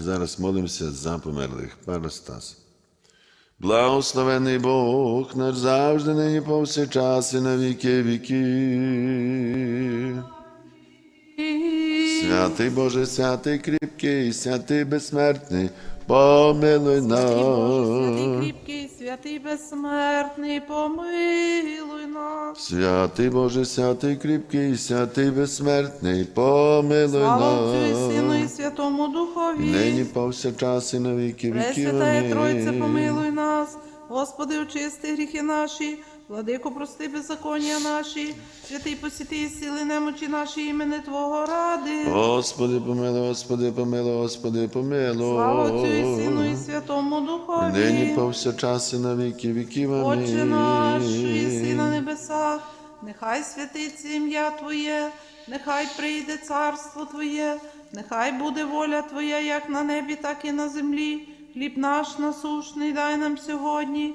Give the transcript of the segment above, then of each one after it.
зараз молимося за померлих. Паростас. Благословений Бог наш завжди, нині повсякчас і на віки віки. Святий Боже, святий кріпкий, святий безсмертний, помилуй Святий Боже, святий нас. кріпкий, святий безсмертний, помилуй нас. Святий Боже, святий кріпкий, святий безсмертний, помилуй Слава Отцю і Сину і. Святому Духові. Нині повсякчас і на віки віки. Пресвятая Амінь. помилуй нас. Господи, очисти гріхи наші, владико, прости беззаконня наші, святий посіти і сили немочі наші імени Твого ради. Господи, помилуй, Господи, помилуй, Господи, помилуй. Слава Отцю і Сину і Святому Духові. Нині повсякчас і на віки віків. Отче наш, що Амінь. на небесах, нехай святиться ім'я Твоє, нехай прийде царство Твоє, нехай буде воля Твоя, як на небі, так і на землі. Хліб наш насушний дай нам сьогодні,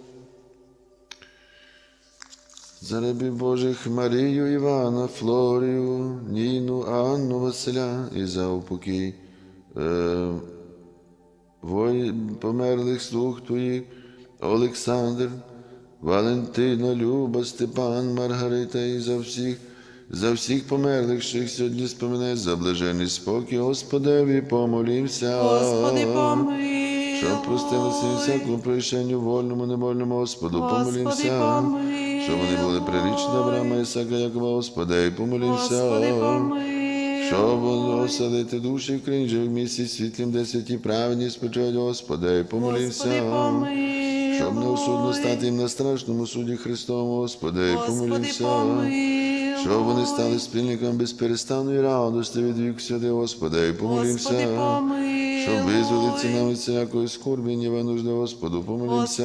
За Божих Марію, Івана, Флорію, Ніну, Анну, Василя і за упокій е, вої, померлих слуг Твоїх, Олександр, Валентина, Люба, Степан, Маргарита і за всіх, за всіх померлих, що їх сьогодні споминає, за блажений спокій, Господеві, помолімся. Господи, помилуй. Щоб простилися і всякому прощенню вольному, невольному Господу, Господи, помолімся. помилуй. Щоб вони були прирічні Авраама, Ісака, Якова, Господи, і помолімся. Щоб оселити душі в крінь живих місці світлім, де святі праведні спочивають, Господи, і помилуй. Щоб неосудно стати їм на страшному суді Христовому, Господи, і помолімся. Щоб вони стали спільниками безперестанної радості від віку святи, Господи, і помолімся. Щоб визволитися нам від всякої скорбі, ніва нужди, Господу, помолімся.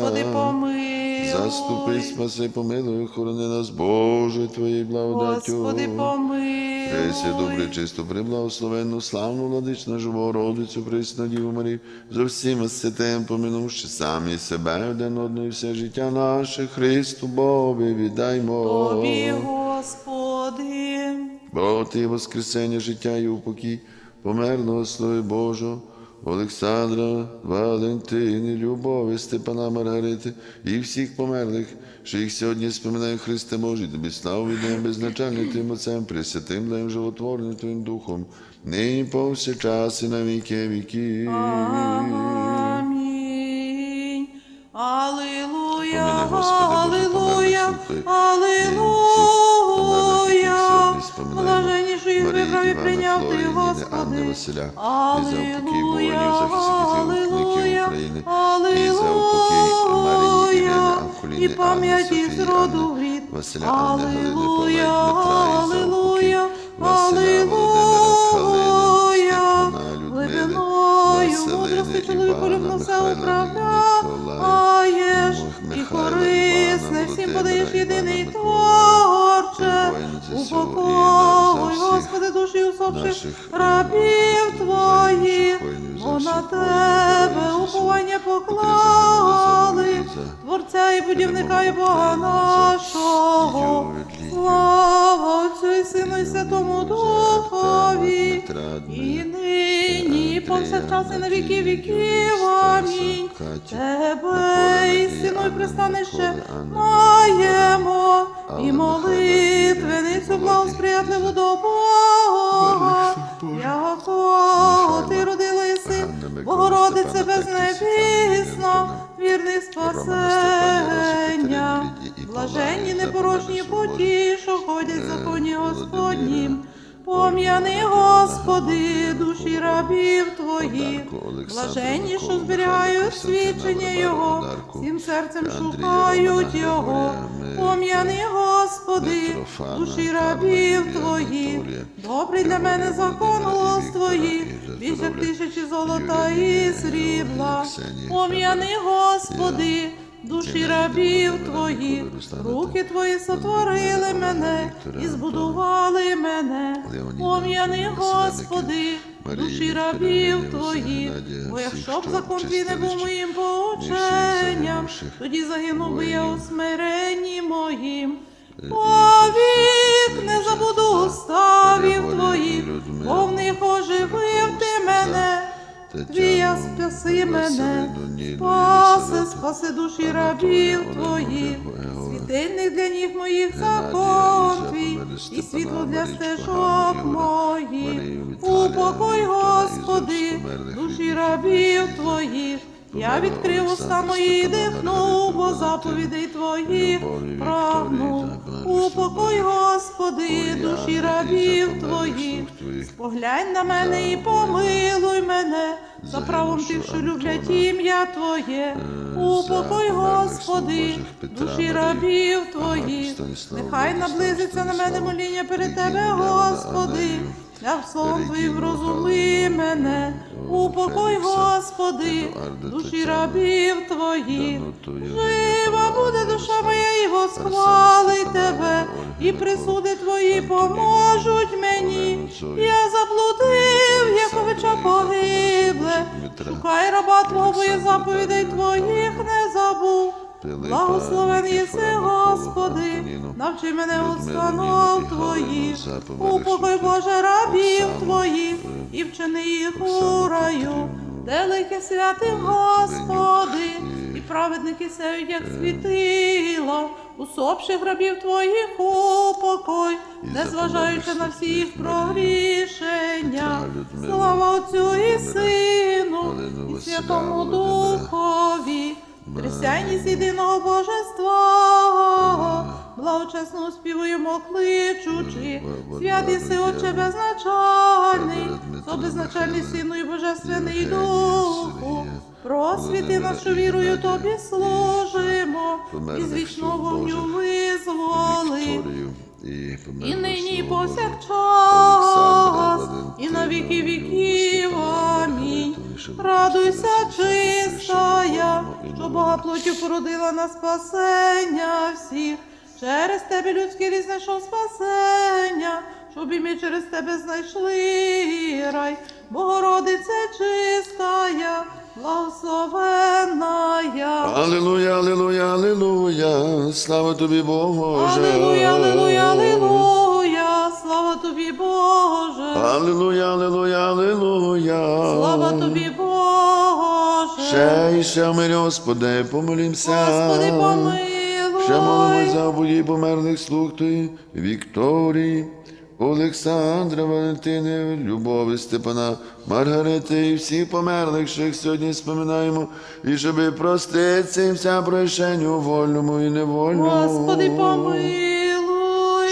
Заступи, спаси, помилуй, охорони нас, Боже, Твоєю благодаттю. Господи, помилуй. Пресі, добре, чисто, приблагословенну, славну владичну живу родицю, присну Діву Марію, за всіма святим, поминувши самі себе, один одного і все життя наше, Христу Бобі, віддаймо. Тобі, Господи. Бо Ти воскресення життя і упокій, померного Слові Божого, Олександра, Валентини, Любові, Степана Маргарити і всіх померлих, що їх сьогодні споминає Христе Божий, тобі славу віддаємо безначальним Твоїм Отцем, Пресвятим, Твоїм животворним Твоїм Духом, нині повсякчас і на віки віки. Амінь. Алілуя, Помилуй, Господи, Боже, Марії, прийняв Флорії, Ніни, Анни, Господи. Василя, і за упокій воїнів, захисників України, і за упокій Марії, Ірини, Авкуліни, Анни, пам'яті Софії, з роду Анни, грід. Василя, Анни, Галини, Павла, наших рабів Твоїх, бо на Тебе уповання поклали, Творця і будівника і Бога нашого. Слава Отцю і Сину і Святому Духові, і нині, і повсякчас, і на віки віків. Амінь. Тебе, Миколи, істину і пристанище маємо, і молитвеницю благосприятливу Володі, Богородице Степана, безнебісна, Тетяна, вірний спасення, блаженні непорочні що ходять в Е, законі Господнім. Пом'яни, Господи, душі рабів Твоїх, блаженні, що зберігають свідчення Його, всім серцем шукають Його. Пом'яни, Господи, душі рабів Твоїх, добрий для мене закон голос Твоїх, більше тисячі золота і срібла. Пом'яни, Господи, душі рабів твоїх, руки твої сотворили мене і збудували мене. Пом'яни, Господи, душі рабів твоїх, бо якщо б закон твій не був моїм поученням, тоді загинув би я у смиренні моїм. Повік не забуду уставів твоїх, бо в них оживив ти мене. Твія спаси мене, спаси, спаси душі рабів твоїх, світильник для ніг моїх закон твій, і світло для стежок моїх. Упокой, Господи, душі рабів твоїх. Я відкрив уста мої і дихнув, бо заповідей твоїх прагну. Упокой, Господи, душі рабів твоїх. Поглянь на мене і помилуй мене, за правом тих, що люблять ім'я Твоє. Упокой, Господи, душі рабів Твоїх. Нехай наблизиться на мене моління перед Тебе, Господи. Я в словом Твоїм розуми мене, упокой, Господи, душі рабів Твоїх. Жива буде душа моя і восхвалить Тебе, і присуди Твої поможуть мені. Я заблудив, як овеча погибле. Шукай раба Твого, і заповідей Твоїх не забув. Благословен єси, Господи, навчи мене установ Твоїх, упокой Боже рабів Твоїх, і вчини їх у раю, Велике святий Господи, і праведники сяють, як світила, усопших рабів Твоїх упокой, незважаючи на всі їх прогрішення. Слава Отцю і Сину, і Святому Духові. Трясяність єдиного божества, благочесно співуємо кличучи, святий си Отче безначальний, то безначальний Сину і Божественний Духу, просвіти нашу вірою Тобі служимо, і з вічного вогню визволи. І нині, і повсякчас, і на віки віків. Амінь. Радуйся, чистая, що Бога плоттю породила на спасення всіх. Через тебе людський рід знайшов спасення, щоб і ми через тебе знайшли рай. Богородице чистая, благословенная. Аллилуйя, аллилуйя, аллилуйя, слава тобі, Боже. Аллилуйя, аллилуйя, аллилуйя, слава тобі, Боже. Аллилуйя, аллилуйя, аллилуйя. Слава тобі, Боже. Ще і ще мирі, Господи, помолімся. Господи, помилуй. Ще молимо за обоїй померлих слуг Твої, Вікторії, Олександра, Валентини, Любові, Степана, Маргарити і всіх померлих, що їх сьогодні споминаємо, і щоби проститься їм вся прощення вольному і невольному. Господи, помилуй.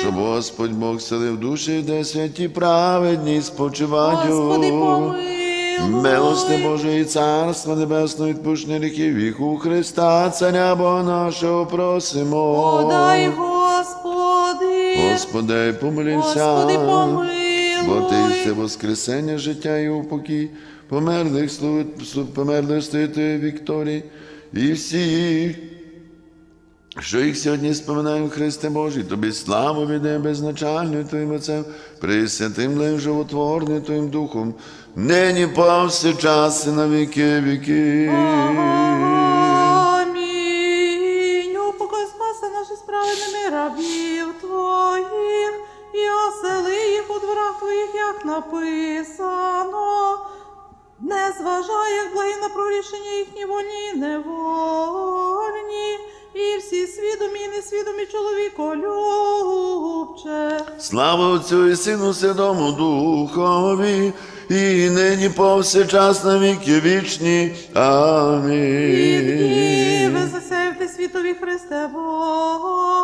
Щоб Господь Бог селив душі, де святі праведні спочивають. Господи, помилуй. Милости Божої Царства Небесного відпущення гріхів віку Христа, Царя Бога нашого просимо. Подай, Господи. Господи, помолімся, Господи, помилуй. бо Ти все воскресення, життя і упокій, померлих слуг, померлих стоїть Вікторії, і всіх, що їх сьогодні споминаємо, Христе Божий, Тобі славу віде безначальною Твоїм Отцем, присвятим лим животворним Твоїм Духом, нині повсякчас і на віки віки. Написано. Не як благі на прорішення їхні вольні і невольні, і всі свідомі і несвідомі чоловіколюбче. Слава Отцю і Сину Святому Духові, і нині повсякчас на віки вічні. Амінь. Діви засяяв ти світові Христе Боже,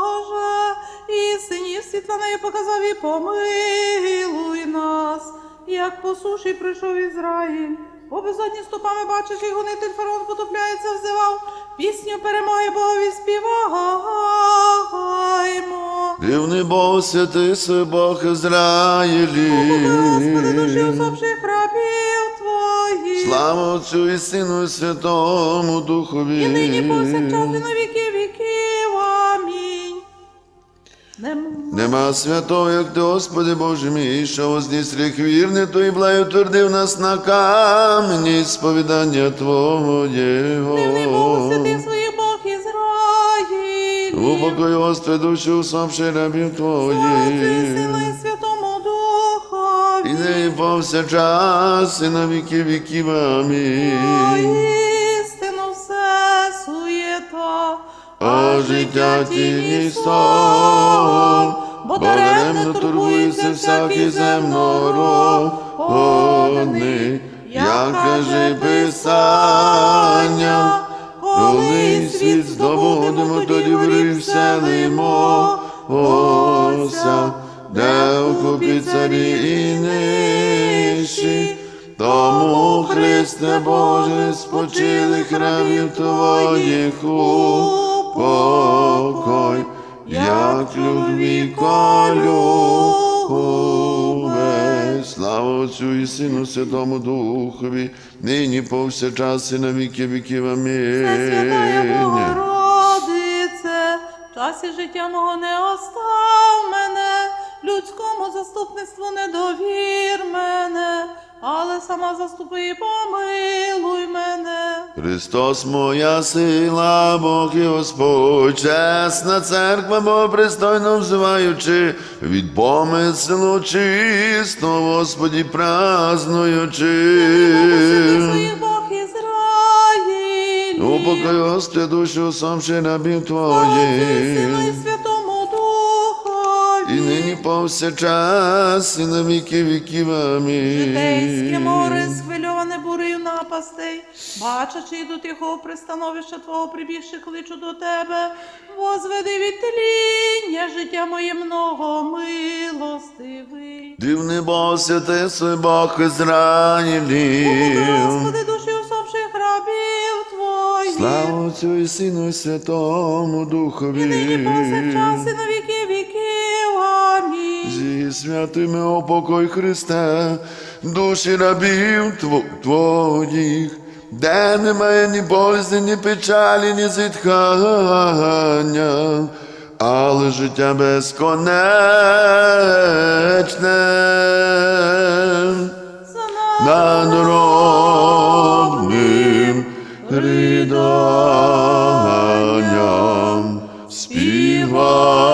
і синів світла нею показав і помилуй нас, як по суші прийшов Ізраїль. По безодні ступами бачиш, і гонитель фараон потопляється, взивав, пісню перемоги Богові співаємо. Дивний Бог, святий свій Бог Ізраїлі. Господи, душі усопших рабів Твоїх. Слава Отцю і Сину і Святому Духові. І нині повсякчас Нема святого, як ти, Господи Боже мій, що возніс рік вірний, то і блаю твердив нас на камені сповідання Твого святий Єго. своїх Бог Ізраїль. Упокой, Господи, душу усопши рабів Твоїх. Сину і Святому Духові. І нині повсякчас, і на віки віків. Амінь. Істину все суєта, А життя тіні сон, бо даремно турбується всякий земнородний, як каже Писання, коли світ здобудемо, тоді в вселимо Ося, де окупі царі і нищі, тому Христе Боже, спочили храмів Твоїх у покой, як любві колюбе. Слава Отцю і Сину Святому Духові, нині повсякчас і на віки віків. Святая Амінь. Богородице, в часі життя мого не остав мене, людському заступництву не довір мене, але сама заступи і помилуй мене. Христос моя сила, Бог і Господь, чесна церква, Богопристойно взиваючи, від помислу чисто, Господі празнуючи. Бог Ізраїль. Упокой, Господи, душу усопши рабів Сину Твоїх. і нині повсякчас, і на віки віків. Житейське Амінь. море, схвильоване напастей, бачачи йду тихого пристановища Твого прибігши, кличу до Тебе, возведи від тління життя моє много милостивий. Дивний Бог, святий Бог Ізраїлів. Господи, душі усопших рабів Твоїх. Слава Отцю і Сину і Святому Духові. І нині повсякчас і на віки віків. Амінь. Зі святими упокой Христе, душі рабів Твоїх, де немає ні болізні, ні печалі, ні зітхання, але життя безконечне. За нами надробним риданням співаємо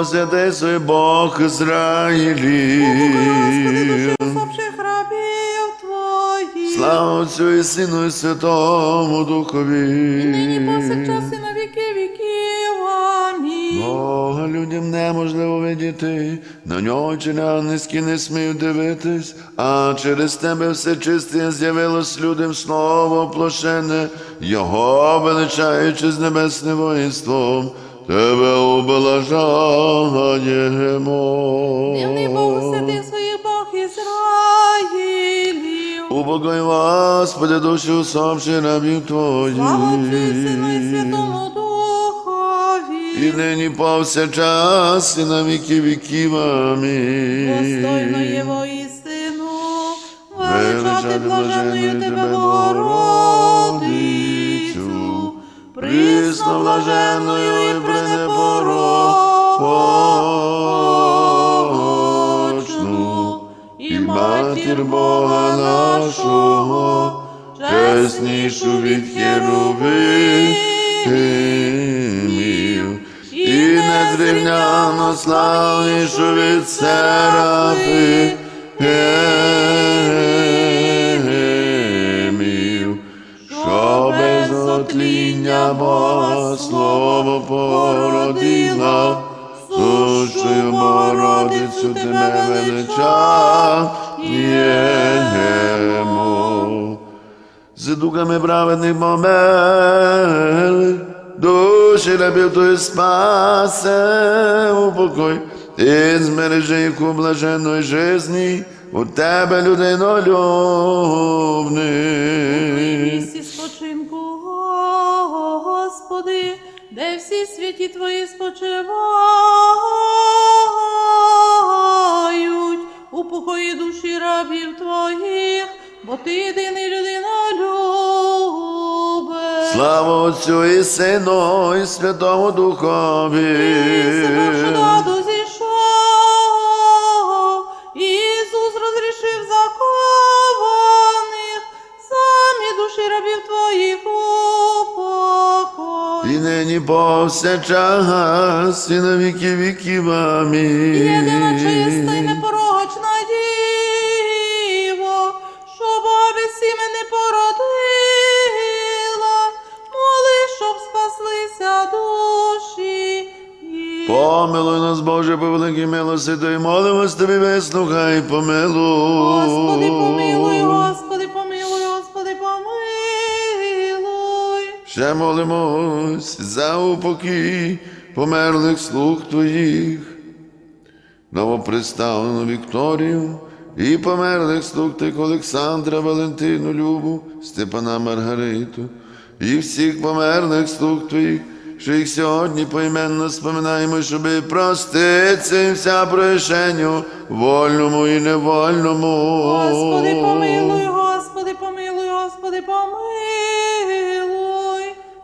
Бог, святий Бог Ізраїлів. Слава Отцю і Сину і Святому Духові. І нині повсякчас і на віки віків. Амінь. Бога людям неможливо видіти, на нього чиня низькі не смію дивитись, а через тебе все чисте з'явилось людям слово оплошене, його величаючи з небесним воїнством, тебе облажаємо. Дивний Бог, святий своїх Бог Ізраїлів. Упокой, Господи, душу усопши рабів Твоїх. Слава і Сину і Святому І Духові. нині повсякчас, і на віки віків. Амінь. Достойно є воістину, величати блаженною тебе, Богородицю, присно блаженною і пренепорочну, і матір Бога нашого, чеснішу від херовимів, і незрівняно славнішу від серафимів, тління Бога, слово породила, сущою Богородицю тебе величаємо. З духами праведних момент, душі рабів твої спасе, упокой, і змережи їх блаженної жизни, у тебе людинолюбний. Господи, де всі святі Твої спочивають, у покої душі рабів Твоїх, бо Ти єдиний людина любе. Слава Отцю і Сину, і Святому Духові. Синоду нині повсякчас, і на віки віків. Амінь. Єдина чиста й непорочна діво, що бабі сіми породила, моли, щоб спаслися душі. Помилуй нас, Боже, по великій милості, Твоїй, молимось тобі, вислухай, помилуй. Господи, помилуй, Господи, Ще молимось за упокій померлих слуг Твоїх, новоприставлену Вікторію і померлих слуг Тих Олександра, Валентину, Любу, Степана Маргариту і всіх померлих слуг Твоїх, що їх сьогодні поіменно споминаємо, щоби проститься їм вся прощенню, вольному і невольному. Господи, помилуй,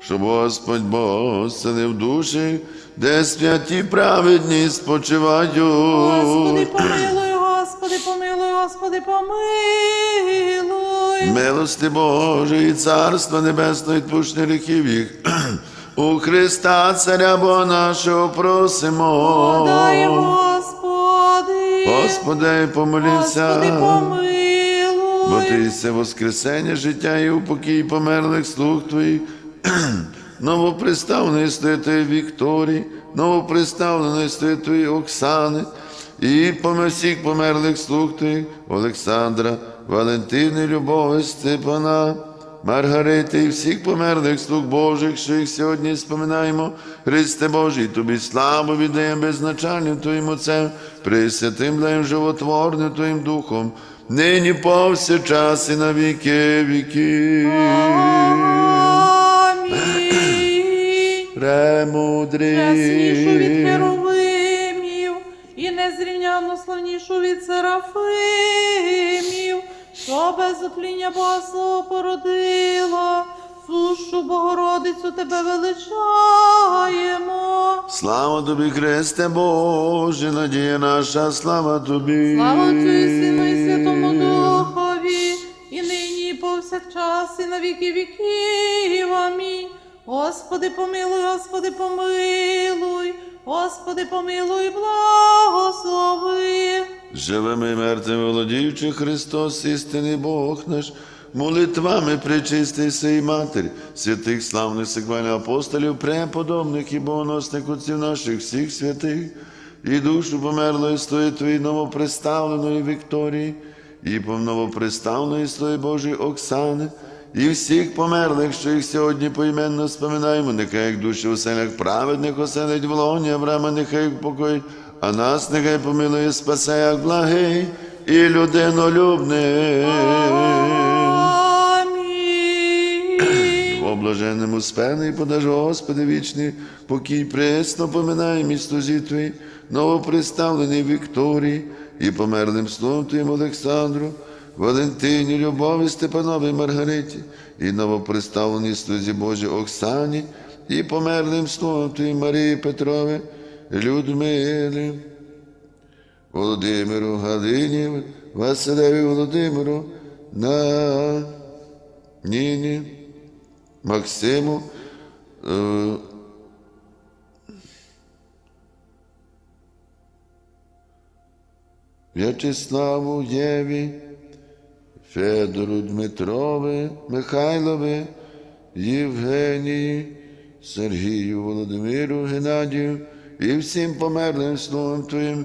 щоб Господь Бог зцелив душі, де святі праведні спочивають. Господи, помилуй, Господи, помилуй, Господи, помилуй. Милости Божої, Царства Небесного, відпущення гріхів їх. У Христа, Царя Бога нашого, просимо. Подай, Господи. Господи, помолівся. Господи, помилуй. Бо ти єси воскресення життя і упокій померлих слуг твоїх, новоприставленої святої Вікторії, новоприставленої святої Оксани, і всіх померлих слуг твоїх Олександра, Валентини, Любови, Степана, Маргарити і всіх померлих слуг Божих, що їх сьогодні споминаємо, Христе Божий, тобі славу віддаємо безначальним Твоїм Отцем, пресвятим даєм животворним Твоїм Духом, нині повсякчас і на віки віки. Премудрий. Яснішу від херовимів і незрівняно славнішу від серафимів, що без отління Бога породила, сущу Богородицю тебе величаємо. Слава тобі, Христе Боже, надія наша, слава тобі. Слава Отцю і Сину і Святому Духові, і нині, і повсякчас, і на віки віків. Амінь. Господи, помилуй, Господи, помилуй, Господи, помилуй, благослови. Живими і мертвими володіючи Христос, істинний Бог наш, молитвами причистий сей Матері, святих славних секвальних апостолів, преподобних і богоносних отців наших всіх святих, і душу померлої стої Твої новоприставленої Вікторії, і новоприставленої стої Божої Оксани, і всіх померлих, що їх сьогодні поіменно споминаємо, нехай як душі у селях праведних оселить в лоні Авраама, нехай їх покоїть, а нас нехай помилує, спасе, як благий і людинолюбний. Амінь. О блаженному спений подаж, Господи, вічний покій пресно поминай місто Твої, новоприставлений Вікторії і померлим словом Твоїм Олександру, Валентині, Любові, Степанові, Маргариті, і новоприставленій слузі Божій Оксані, і померлим словом Твоїм Марії Петрові, Людмилі, Володимиру, Галині, Василеві Володимиру, на Ніні. Максиму. е, В'ячеславу Єві, Федору Дмитрові, Михайлові, Євгенії, Сергію, Володимиру, Геннадію і всім померлим словом Твоїм,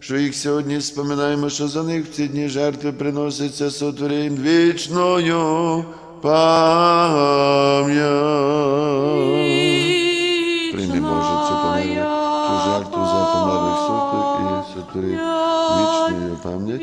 що їх сьогодні споминаємо, що за них в ці дні жертви приносяться сотворим вічною пам'ять. Прийми, Боже, цю померлу, цю жертву за померлих сотих і сотвори вічною пам'ять.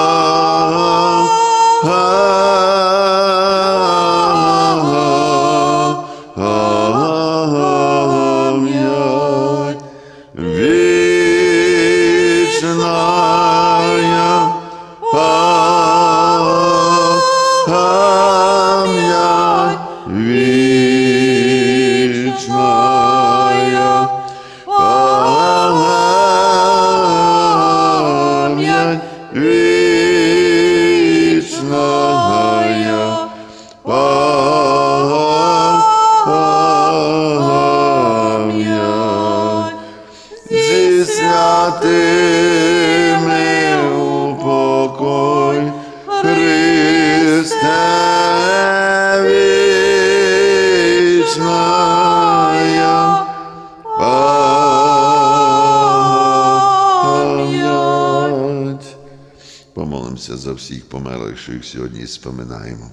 Помолимося за всіх померлих, сьогодні споминаємо.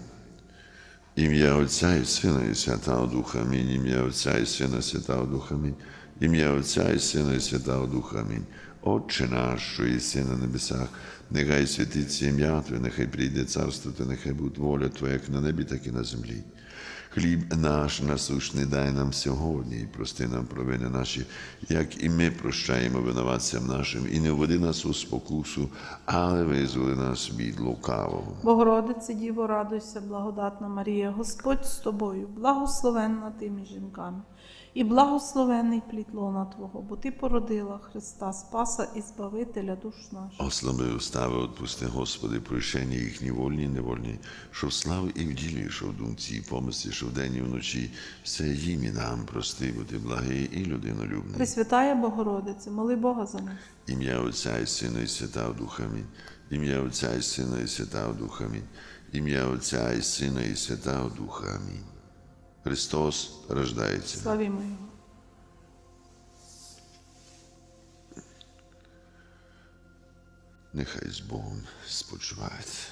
Ім'я Отця і Сина і Святого Духа Амінь. Ім'я Отця і Сина Святого Духа Амінь. Ім'я Отця і Сина і Святого Духа Амінь. Отче наш, що єси на небесах, нехай святиться ім'я Твоє, нехай прийде царство Твоє, нехай буде воля Твоя, як на небі, так і на землі. Хліб наш насущний дай нам сьогодні, і прости нам провини наші, як і ми прощаємо винуватцям нашим, і не введи нас у спокусу, але визволи нас від лукавого. Богородице, Діво, радуйся, благодатна Марія, Господь з тобою, благословенна ти між жінками, і благословенний плід лона Твого, бо Ти породила Христа, Спаса і Збавителя душ наших. Ослаби устави, отпусти, Господи, прощення їхні вольні і невольні, що в славі і в ділі, що в думці і помислі, що вдень і вночі, все їм і нам прости, бо ти благий і людинолюбний. Пресвятая Богородице, моли Бога за нас. Ім'я Отця і Сина і Святого Духа Амінь. Ім'я Отця і Сина і Святого Духа Амінь. Ім'я Отця і Сина і Святого Духа Амінь. Христос рождається. Славімо Його. Нехай з Богом спочивається.